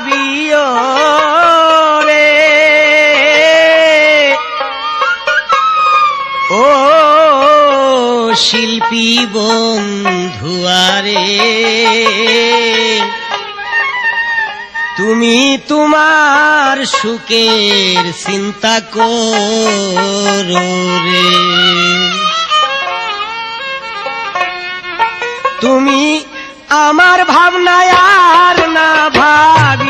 ভাবিও রে। ও শিল্পী বন্ধুয়ারে, তুমি তোমার সুখের চিন্তা করো রে। তুমি আমার ভাবনায় আর না ভাবিও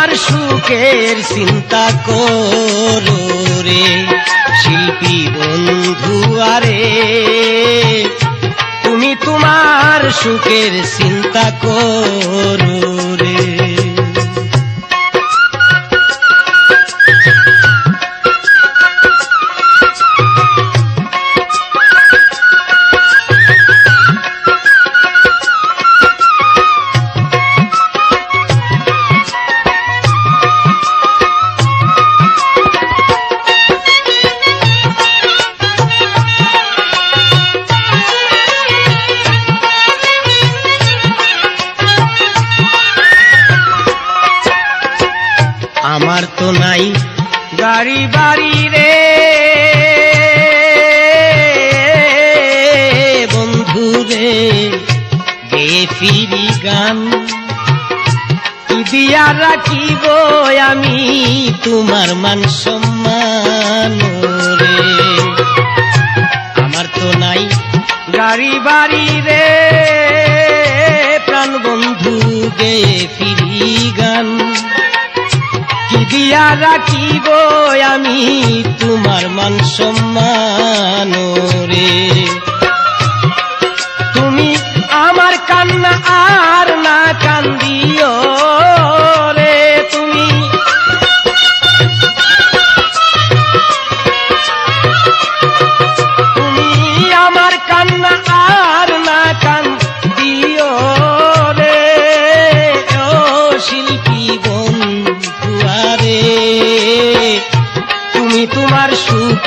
তোমার সুখের চিন্তা করো রে শিল্পী বন্ধু আরে। তুমি তোমার সুখের চিন্তা করো রে। তো নাই। গাড়ি বাড়ি রে। বন্ধু রে গেয়ে ফিরি গান। দিয়া রাখিব আমি তোমার মান সম্মান রে। আমার তো নাই। গাড়ি বাড়ি রে। প্রাণ বন্ধু গে ফিরি রাখিব আমি তোমার মান সম্মান।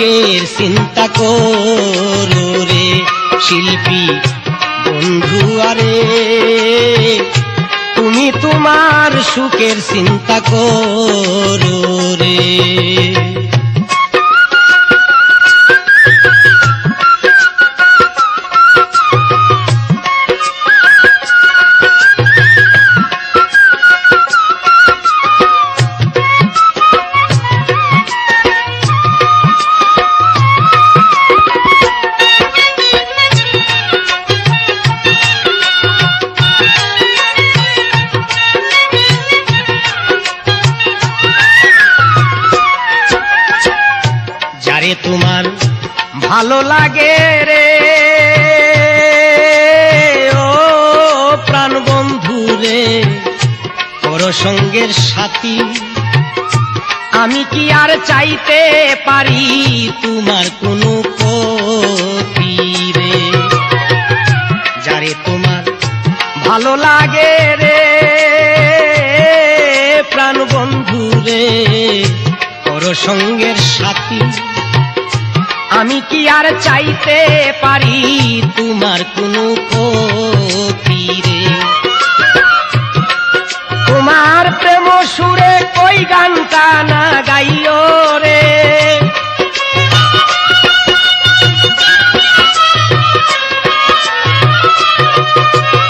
সুখের চিন্তা করো রে শিল্পী আরে তুমি তোমার সুখের চিন্তা করো ভালো লাগে রে। ও প্রাণ বন্ধু রে তোর সঙ্গের সাথী। আমি কি আর চাইতে পারি তোমার কোনো আমি কি আর চাইতে পারি তোমার কোনো ক্ষতি রে? তোমার প্রেম সুরে ওই গানটা না গাইও রে।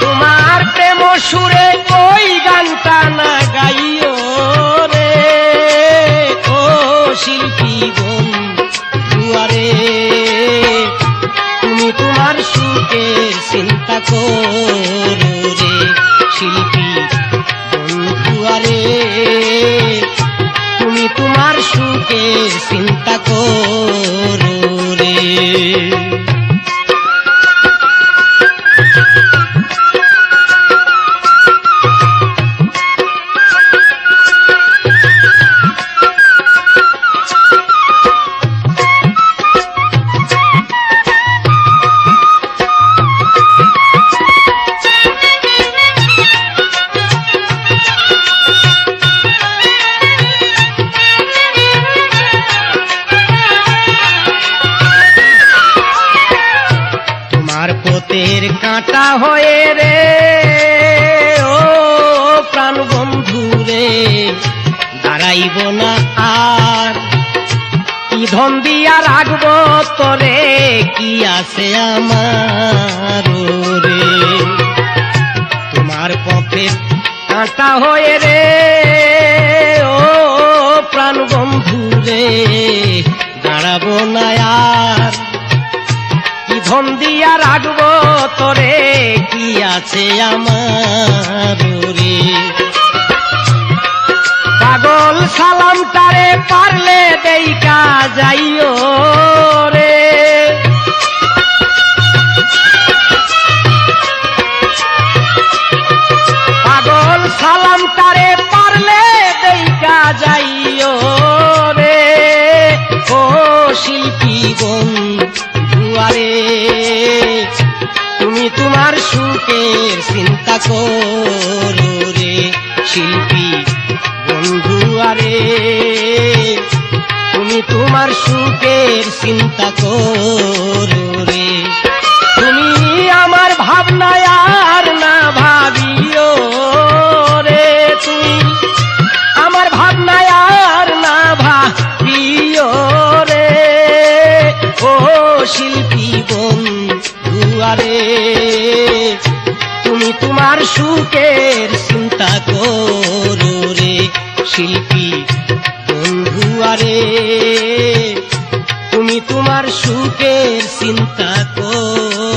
তোমার প্রেম সুরে ওই গানটা না গাইও রে। ও শিল্পী রে শিল্পী তুমি তোমার সুখে চিন্তা করো রে পতের কাঁটা হয়ে রে। ও প্রাণ বন্ধু রে, দাঁড়াইব না আর। কি ধন দিয়া রাখব তোরে, কি আছে আমার রে তোমার পথে কাঁটা হয়ে রে, ও প্রাণ বন্ধু রে, দাঁড়াবো না আর। ধন দিয়া রাখব তোরে। কি আছে আমার রে পাগল সালাম তারে পারলে দেইকা যাইও। চিন্তা করো রে শিল্পী বন্ধুয়ারে তুমি তোমার সুখের চিন্তা করো রে। তোমার সুখের চিন্তা করো রে শিল্পী বন্ধু আরে। তুমি তোমার সুখের চিন্তা করো।